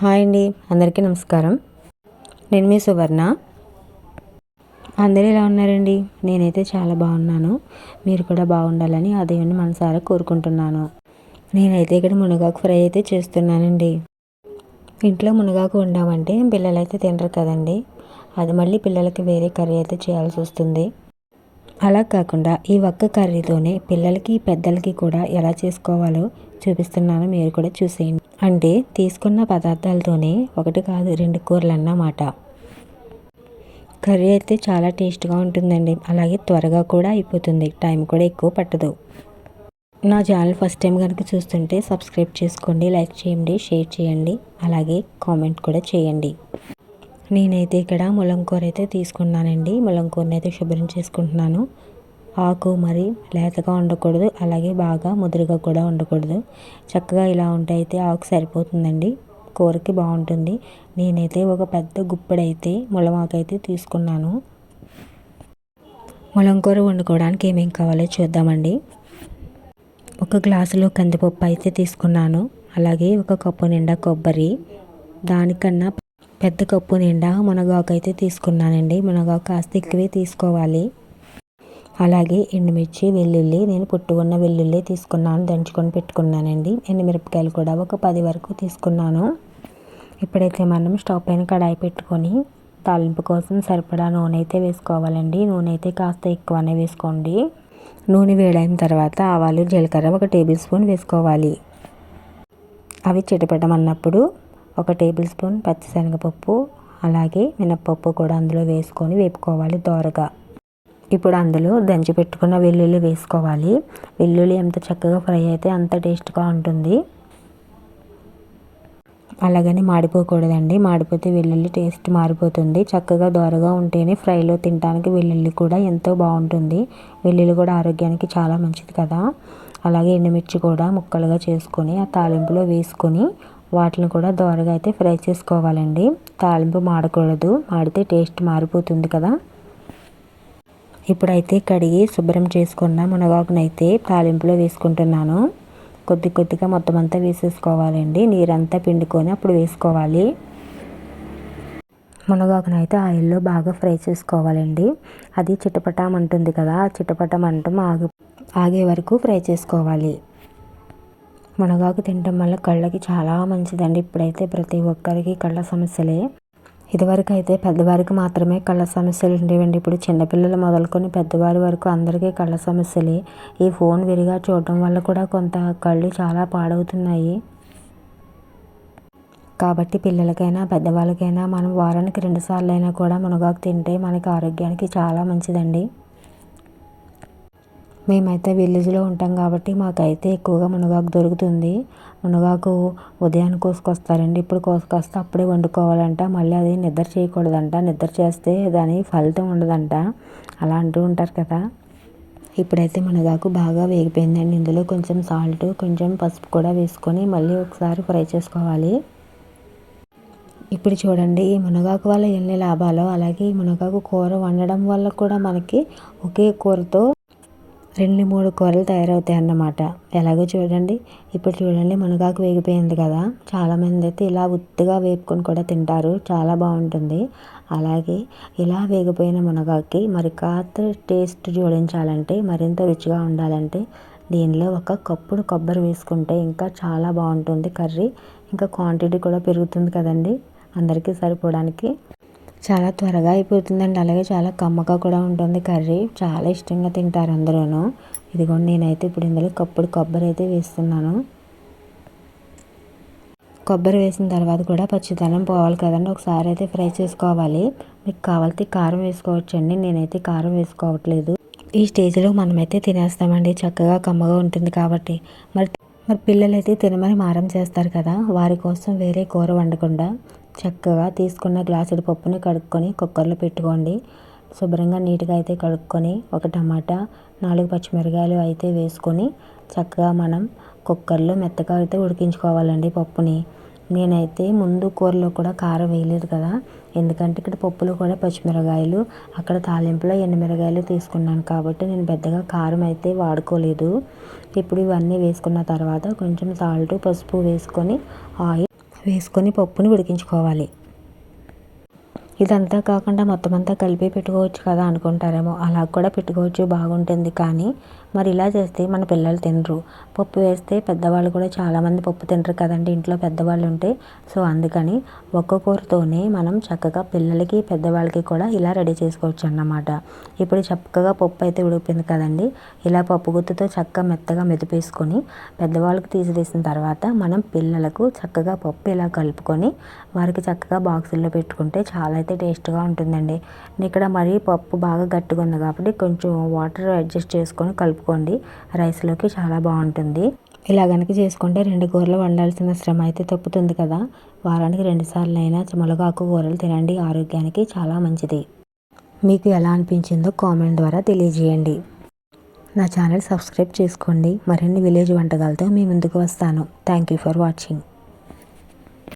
Hi అండి అందరికీ నమస్కారం. నేను మీ సువర్ణ. అందరూ ఎలా ఉన్నారండి? నేనైతే చాలా బాగున్నాను. మీరు కూడా బాగుండాలని ఆ దేవుని మనసారా కోరుకుంటున్నాను. నేనైతే ఇక్కడ మునగాకు ఫ్రై అయితే చేస్తున్నానండి. ఇంట్లో మునగాకు వండామంటే పిల్లలైతే తినరు కదండి. అది మళ్ళీ పిల్లలకి వేరే కర్రీ అయితే చేయాల్సి వస్తుంది. అలా కాకుండా ఈ ఒక్క కర్రీతోనే పిల్లలకి పెద్దలకి కూడా ఎలా చేసుకోవాలో చూపిస్తున్నాను. మీరు కూడా చూసేయండి. అంటే తీసుకున్న పదార్థాలతోనే ఒకటి కాదు రెండు కూరలు అన్నమాట కర్రీ అయితే చాలా టేస్ట్గా ఉంటుందండి. అలాగే త్వరగా కూడా అయిపోతుంది. టైం కూడా ఎక్కువ పట్టదు. నా ఛానల్ ఫస్ట్ టైం కనుక చూస్తుంటే సబ్స్క్రైబ్ చేసుకోండి లైక్ చేయండి షేర్ చేయండి అలాగే కామెంట్ కూడా చేయండి. నేనైతే ఇక్కడ ములంకూర అయితే తీసుకున్నానండి. ములంకూరని అయితే శుభ్రం చేసుకుంటున్నాను. ఆకు మరి లేతగా ఉండకూడదు అలాగే బాగా ముదురుగా కూడా ఉండకూడదు. చక్కగా ఇలా ఉంటే అయితే ఆకు సరిపోతుందండి. కూరకి బాగుంటుంది. నేనైతే ఒక పెద్ద గుప్పెడైతే ములమాకైతే తీసుకున్నాను. ములంకూర వండుకోవడానికి ఏమేం కావాలో చూద్దామండి. ఒక గ్లాసులో కందిపప్పు అయితే తీసుకున్నాను. అలాగే ఒక కప్పు నిండా కొబ్బరి. దానికన్నా పెద్ద కప్పు నిండా మునగాకు అయితే తీసుకున్నానండి. మునగాకు కాస్త ఎక్కువే తీసుకోవాలి. అలాగే ఎండుమిర్చి వెల్లుల్లి నేను పుట్టుకున్న వెల్లుల్లి తీసుకున్నాను దంచుకొని పెట్టుకున్నానండి. ఎండుమిరపకాయలు కూడా ఒక పది వరకు తీసుకున్నాను. ఇప్పుడైతే మనం స్టవ్ పైన కడాయి పెట్టుకొని తాలింపు కోసం సరిపడా నూనె అయితే వేసుకోవాలండి. నూనె అయితే కాస్త ఎక్కువనే వేసుకోండి. నూనె వేడైన తర్వాత ఆవాలు జీలకర్ర ఒక టేబుల్ స్పూన్ వేసుకోవాలి. అవి చిటపటమన్నప్పుడు ఒక టేబుల్ స్పూన్ పచ్చిశనగపప్పు అలాగే మినప్పప్పు కూడా అందులో వేసుకొని వేపుకోవాలి దోరగా. ఇప్పుడు అందులో దంచి పెట్టుకున్న వెల్లుల్లి వేసుకోవాలి. వెల్లుల్లి ఎంత చక్కగా ఫ్రై అయితే అంత టేస్ట్గా ఉంటుంది. అలాగని మాడిపోకూడదండి. మాడిపోతే వెల్లుల్లి టేస్ట్ మారిపోతుంది. చక్కగా దోరగా ఉంటేనే ఫ్రైలో తినడానికి వెల్లుల్లి కూడా ఎంతో బాగుంటుంది. వెల్లుల్లి కూడా ఆరోగ్యానికి చాలా మంచిది కదా. అలాగే ఎండుమిర్చి కూడా ముక్కలుగా చేసుకొని ఆ తాలింపులో వేసుకొని వాటిని కూడా దోరగా అయితే ఫ్రై చేసుకోవాలండి. తాలింపు మాడకూడదు. మాడితే టేస్ట్ మారిపోతుంది కదా. ఇప్పుడైతే కడిగి శుభ్రం చేసుకున్న మునగాకునైతే తాలింపులో వేసుకుంటున్నాను. కొద్ది కొద్దిగా మొత్తం అంతా వేసేసుకోవాలండి. నీరంతా పిండుకొని అప్పుడు వేసుకోవాలి. మునగాకునైతే ఆయిల్లో బాగా ఫ్రై చేసుకోవాలండి. అది చిటపటామంటుంది కదా చిటపటమంటం ఆగి ఆగే వరకు ఫ్రై చేసుకోవాలి. మునగాకు తినడం వల్ల కళ్ళకి చాలా మంచిదండి. ఇప్పుడైతే ప్రతి ఒక్కరికి కళ్ళ సమస్యలే. ఇదివరకు అయితే పెద్దవారికి మాత్రమే కళ్ళ సమస్యలు ఉండేవండి. ఇప్పుడు చిన్నపిల్లలు మొదలుకొని పెద్దవారి వరకు అందరికీ కళ్ళ సమస్యలే. ఈ ఫోన్ విరిగా చూడటం వల్ల కూడా కొంత కళ్ళు చాలా పాడవుతున్నాయి. కాబట్టి పిల్లలకైనా పెద్దవాళ్ళకైనా మనం వారానికి రెండుసార్లు అయినా కూడా మునగాకు తింటే మనకి ఆరోగ్యానికి చాలా మంచిదండి. మేమైతే విలేజ్లో ఉంటాం కాబట్టి మాకైతే ఎక్కువగా మునగాకు దొరుకుతుంది. మునగాకు ఉదయాన్నే కోసుకొస్తారండి. ఇప్పుడు కోసుకొస్తే అప్పుడే వండుకోవాలంట. మళ్ళీ అది నిద్ర చేయకూడదంట. నిద్ర చేస్తే దాని ఫలితం ఉండదంట. అలా అంటూ ఉంటారు కదా. ఇప్పుడైతే మునగాకు బాగా వేగిపోయిందండి. ఇందులో కొంచెం సాల్ట్ కొంచెం పసుపు కూడా వేసుకొని మళ్ళీ ఒకసారి ఫ్రై చేసుకోవాలి. ఇప్పుడు చూడండి ఈ మునగాకు వల్ల ఎన్ని లాభాలు అలాగే ఈ మునగాకు కూర వండడం వల్ల కూడా మనకి ఒకే కూరతో రెండు మూడు కూరలు తయారవుతాయి అన్నమాట. ఎలాగో చూడండి. ఇప్పుడు చూడండి మునగాకు వేగిపోయింది కదా. చాలామంది అయితే ఇలా ఉత్తుగా వేపుకొని కూడా తింటారు. చాలా బాగుంటుంది. అలాగే ఇలా వేగిపోయిన మునగాకి మరి కాస్త టేస్ట్ జోడించాలంటే మరింత రుచిగా ఉండాలంటే దీనిలో ఒక కప్పుడు కొబ్బరి వేసుకుంటే ఇంకా చాలా బాగుంటుంది కర్రీ. ఇంకా క్వాంటిటీ కూడా పెరుగుతుంది కదండి. అందరికీ సరిపోవడానికి చాలా త్వరగా అయిపోతుందండి. అలాగే చాలా కమ్మగా కూడా ఉంటుంది కర్రీ. చాలా ఇష్టంగా తింటారు అందరూను. ఇదిగోండి నేనైతే ఇప్పుడు ఇందులో కప్పుడు కొబ్బరి అయితే వేస్తున్నాను. కొబ్బరి వేసిన తర్వాత కూడా పచ్చిదనం పోవాలి కదండి. ఒకసారి అయితే ఫ్రై చేసుకోవాలి. మీకు కావాలితే కారం వేసుకోవచ్చండి. నేనైతే కారం వేసుకోవట్లేదు. ఈ స్టేజ్లో మనమైతే తినేస్తామండి. చక్కగా కమ్మగా ఉంటుంది కాబట్టి. మరి మరి పిల్లలైతే తినమని మారం చేస్తారు కదా. వారి కోసం వేరే కూర వండకుండా. చక్కగా తీసుకున్న గ్లాసుడు పప్పుని కడుక్కొని కుక్కర్లో పెట్టుకోండి. శుభ్రంగా నీట్గా అయితే కడుక్కొని ఒక టమాటా నాలుగు పచ్చిమిరకాయలు అయితే వేసుకొని చక్కగా మనం కుక్కర్లో మెత్తగా అయితే ఉడికించుకోవాలండి పప్పుని. నేనైతే ముందు కూరలో కూడా కారం వేయలేదు కదా ఎందుకంటే ఇక్కడ పప్పులో కూడా పచ్చిమిరకాయలు అక్కడ తాలింపులో ఎండుమిరకాయలు తీసుకున్నాను కాబట్టి నేను పెద్దగా కారం అయితే వాడుకోలేదు. ఇప్పుడు ఇవన్నీ వేసుకున్న తర్వాత కొంచెం సాల్ట్ పసుపు వేసుకొని ఆయిల్ వేసుకొని పప్పుని ఉడికించుకోవాలి. ఇదంతా కాకుండా మొత్తం అంతా కలిపి పెట్టుకోవచ్చు కదా అనుకుంటారేమో. అలా కూడా పెట్టుకోవచ్చు బాగుంటుంది. కానీ మరి ఇలా చేస్తే మన పిల్లలు తినరు. పప్పు వేస్తే పెద్దవాళ్ళు కూడా చాలామంది పప్పు తినరు కదండి. ఇంట్లో పెద్దవాళ్ళు ఉంటే. సో అందుకని ఒక్క కూరతోనే మనం చక్కగా పిల్లలకి పెద్దవాళ్ళకి కూడా ఇలా రెడీ చేసుకోవచ్చు అన్నమాట. ఇప్పుడు చక్కగా పప్పు అయితే ఉడికిపోయింది కదండి. ఇలా పప్పు గుత్తుతో చక్కగా మెత్తగా మెదిపేసుకొని పెద్దవాళ్ళకి తీసిన తర్వాత మనం పిల్లలకు చక్కగా పప్పు ఇలా కలుపుకొని వారికి చక్కగా బాక్సుల్లో పెట్టుకుంటే చాలా అయితే టేస్ట్గా ఉంటుందండి. ఇక్కడ మరీ పప్పు బాగా గట్టిగా ఉంది కాబట్టి కొంచెం వాటర్ అడ్జస్ట్ చేసుకొని చేసుకోండి రైస్లోకి చాలా బాగుంటుంది. ఇలా కనుక చేసుకుంటే రెండు కూరలు వండాల్సిన శ్రమ అయితే తప్పుతుంది కదా. వారానికి రెండుసార్లు అయినా మునగాకు కూరలు తినండి. ఆరోగ్యానికి చాలా మంచిది. మీకు ఎలా అనిపించిందో కామెంట్ ద్వారా తెలియజేయండి. నా ఛానల్ సబ్స్క్రైబ్ చేసుకోండి. మరిన్ని విలేజ్ వంటకాలతో మీ ముందుకు వస్తాను. Thank you for watching.